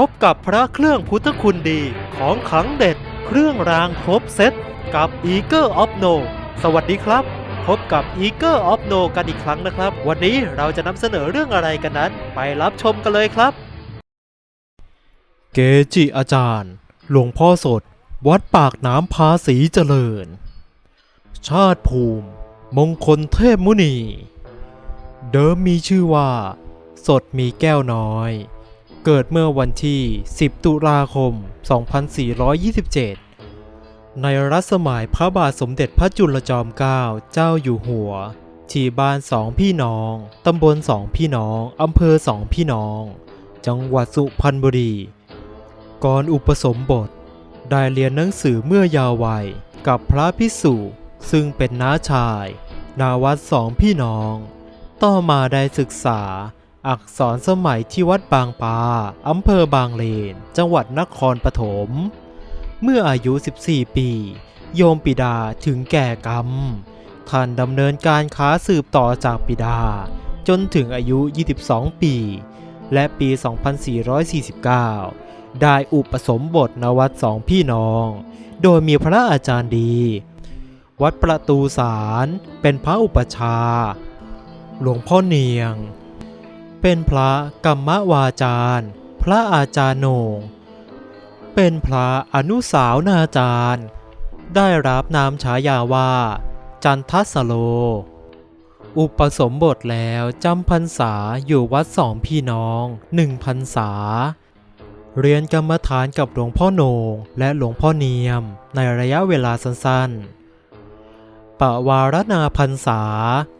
พบกับพระเครื่องพุทธคุณดีของขังเด็ด เครื่องรางครบเซตกับ e a g e of No สวัสดีครับ พบกับ e a g e of No กันอีกครั้งนะครับ วันนี้เราจะนำเสนอเรื่องอะไรกันนั้น ไปรับชมกันเลยครับ เกจิอาจารย์ หลวงพ่อสด วัดปากน้ำภาษีเจริญ ชาติภูมิ มงคลเทพมุนี เดิมมีชื่อว่า สดมีแก้วน้อย เกิดเมื่อวันที่ 10 ตุลาคม 2427 ในรัชสมัยพระบาทสมเด็จพระจุลจอมเกล้าเจ้าอยู่หัว ที่บ้านสองพี่น้อง ตำบลสองพี่น้อง อำเภอสองพี่น้อง จังหวัดสุพรรณบุรี ก่อนอุปสมบท ได้เรียนหนังสือเมื่อยาววัยกับพระพิสุซึ่งเป็นน้าชาย นาวัดสองพี่น้อง ต่อมาได้ศึกษา อักษรสมัยที่วัดบางปาอำเภอบางเลน จังหวัดนครปฐม เมื่ออายุ 14 ปี โยมปิดาถึงแก่กรรม ท่านดำเนินการค้าสืบต่อจากปิดา จนถึงอายุ 22 ปี และปี 2449 ได้อุปสมบทณวัดสองพี่น้อง โดยมีพระอาจารย์ดี วัดประตูสารเป็นพระอุปชาหลวงพ่อเนียง เป็นพระกรรมวาจารย์ พระอาจารย์โหนงเป็นพระอนุสาวนาจารย์ ได้รับนามฉายาว่า จันทัสโล อุปสมบทแล้วจำพรรษาอยู่วัดสองพี่น้องหนึ่งพรรษา เรียนกรรมฐานกับหลวงพ่อโหนงและหลวงพ่อเนียมในระยะเวลาสั้นๆ ปวารณาพรรษา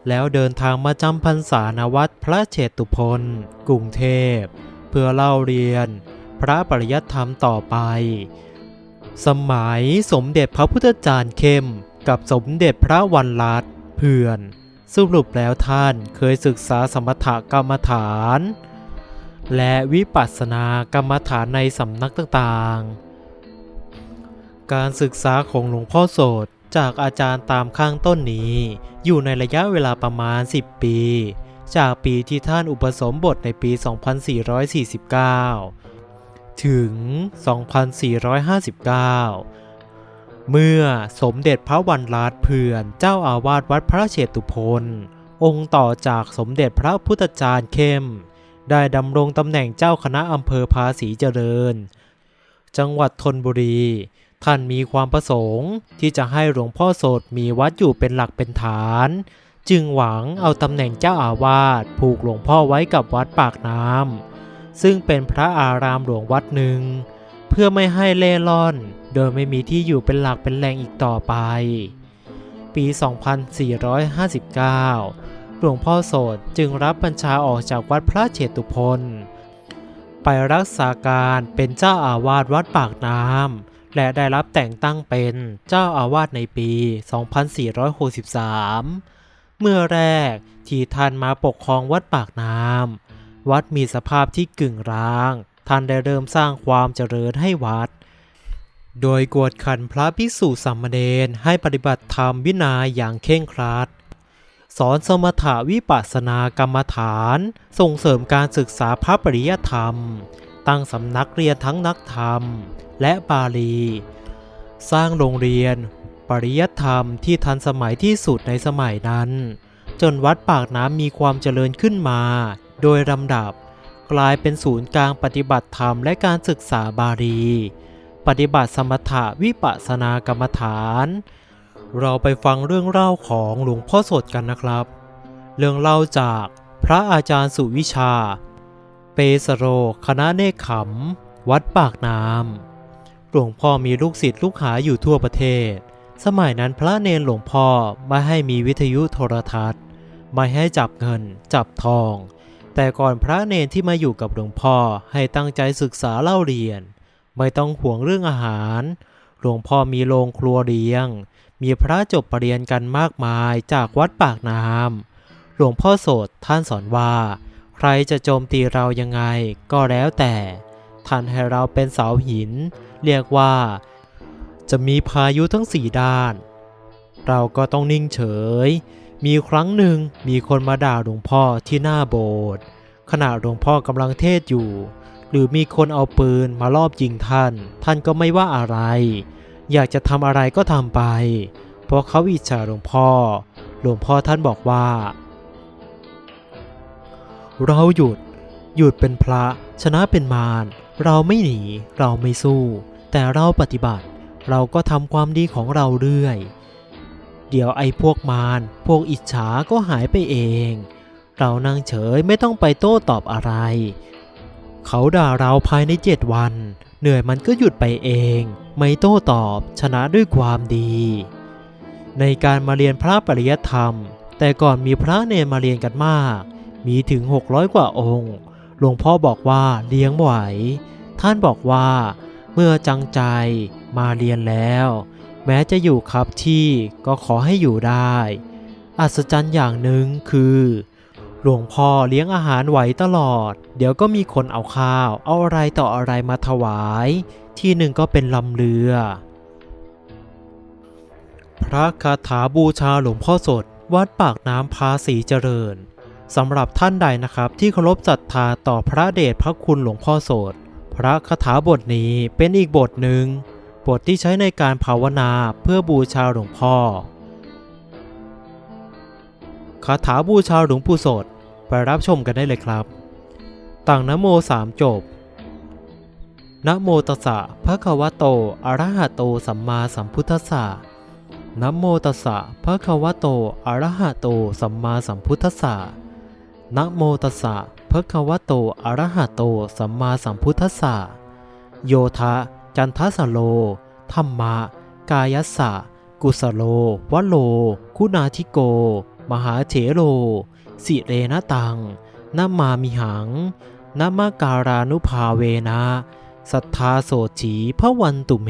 แล้วเดินทางมาจำพรรษาณวัดพระเชตุพนกรุงเทพ เพื่อเล่าเรียน พระปริยัติธรรมต่อไป สมัยสมเด็จพระพุทธจารย์เข้ม กับสมเด็จพระวันรัตเพื่อน สรุปแล้วท่านเคยศึกษาสมถกรรมฐาน และวิปัสสนากรรมฐานในสำนักต่างๆ การศึกษาของหลวงพ่อโสด จากอาจารย์ตามข้างต้นนี้ อยู่ในระยะเวลาประมาณ 10 ปี จากปีที่ท่านอุปสมบทในปี 2449 ถึง 2459 เมื่อสมเด็จพระวันรัตเพื่อนเจ้าอาวาสวัดพระเชตุพนองค์ต่อจากสมเด็จพระพุทธจารย์เข้ม ได้ดำรงตำแหน่งเจ้าคณะอำเภอภาษีเจริญ จังหวัดธนบุรีท่านมีความประสงค์ที่จะให้หลวงพ่อโสดมีวัดอยู่เป็นหลักเป็นฐาน จึงหวังเอาตำแหน่งเจ้าอาวาสผูกหลวงพ่อไว้กับวัดปากน้ำซึ่งเป็นพระอารามหลวงวัดหนึ่ง เพื่อไม่ให้เล่ร่อน โดยไม่มีที่อยู่เป็นหลักเป็นแหล่งอีกต่อไป ปี 2459 หลวงพ่อโสดจึงรับบัญชาออกจากวัดพระเชตุพนไปรักษาการเป็นเจ้าอาวาสวัดปากน้ำ และได้รับแต่งตั้งเป็นเจ้าอาวาสในปี 2463 เมื่อแรกที่ท่านมาปกครองวัดปากน้ำวัดมีสภาพที่กึ่งร้าง ท่านได้เริ่มสร้างความเจริญให้วัด โดยกวดขันพระภิกษุสามเณรให้ปฏิบัติธรรมวินัยอย่างเคร่งครัดสอนสมถาวิปัสสนากรรมฐาน ส่งเสริมการศึกษาพระปริยธรรม ตั้งสำนักเรียนทั้งนักธรรม และบาลี สร้างโรงเรียน ปริยธรรมที่ทันสมัยที่สุดในสมัยนั้น จนวัดปากน้ำมีความเจริญขึ้นมา โดยลำดับกลายเป็นศูนย์กลางปฏิบัติธรรมและการศึกษาบาลี ปฏิบัติสมถะวิปัสสนากรรมฐาน เราไปฟังเรื่องเล่าของหลวงพ่อสดกันนะครับ เรื่องเล่าจากพระอาจารย์สุวิชา เปสโร คณะเนคขม วัดปากน้ำ หลวงพ่อมีลูกศิษย์ลูกหาอยู่ทั่วประเทศ สมัยนั้นพระเนรหลวงพ่อไม่ให้มีวิทยุโทรทัศน์ ไม่ให้จับเงิน จับทอง แต่ก่อนพระเนรที่มาอยู่กับหลวงพ่อให้ตั้งใจศึกษาเล่าเรียน ไม่ต้องห่วงเรื่องอาหาร หลวงพ่อมีโรงครัวเลี้ยง มีพระจบประเรียนกันมากมายจากวัดปากน้ำหลวงพ่อโสดท่านสอนว่า ใครจะโจมตีเรายังไงก็แล้วแต่ท่านให้เราเป็นเสาหิน เรียกว่า จะมีพายุทั้งสี่ด้าน เราก็ต้องนิ่งเฉย มีครั้งหนึ่งมีคนมาด่าหลวงพ่อที่หน้าโบสถ์ขณะหลวงพ่อกำลังเทศอยู่ หรือมีคนเอาปืนมาลอบยิงท่าน ท่านก็ไม่ว่าอะไร อยากจะทำอะไรก็ทำไป เพราะเขาอิจฉาหลวงพ่อ หลวงพ่อท่านบอกว่า เราหยุด หยุดเป็นพระชนะเป็นมาร เราไม่หนี เราไม่สู้ แต่เราปฏิบัติ เราก็ทำความดีของเราเรื่อย เดี๋ยวไอ้พวกมารพวกอิจฉาก็หายไปเอง เรานั่งเฉยไม่ต้องไปโต้ตอบอะไร เขาด่าเราภายในเจ็ดวัน เหนื่อยมันก็หยุดไปเอง ไม่โต้ตอบชนะด้วยความดี ในการมาเรียนพระปริยัติธรรม แต่ก่อนมีพระเนรมาเรียนกันมาก มีถึง 600 กว่าองค์ หลวงพ่อบอกว่าเลี้ยงไหว ท่านบอกว่า เมื่อจังใจมาเรียนแล้ว แม้จะอยู่ครับที่ก็ขอให้อยู่ได้ อัศจรรย์อย่างหนึ่งคือ หลวงพ่อเลี้ยงอาหารไหวตลอด เดี๋ยวก็มีคนเอาข้าว เอาอะไรต่ออะไรมาถวาย ที่หนึ่งก็เป็นลำเรือ พระคาถาบูชาหลวงพ่อสดวัดปากน้ำภาษีเจริญ สำหรับท่านใดนะครับที่เคารพศรัทธาต่อพระเดชพระคุณหลวงพ่อโสดพระคาถาบทนี้เป็นอีกบทหนึ่ง บทที่ใช้ในการภาวนาเพื่อบูชาหลวงพ่อคาถาบูชาหลวงปู่โสดไปรับชมกันได้เลยครับตั้งนโมสามจบนโมตัสสะภะคะวะโตอะระหะโตสัมมาสัมพุทธัสสะนโมตัสสะภะคะวะโตอะระหะโตสัมมาสัมพุทธัสสะ นะโมตัสสะภะคะวะโต อะระหะโต สัมมาสัมพุทธัสสะ โยทะ จันทสโล ธรรมะ กายัสสะ กุสโล วะโล คุณาธิโก มหาเถโร สิเรนะตังนามามิหังนามาการานุภาเวนะ สัทธาโสถีพระวันตุเม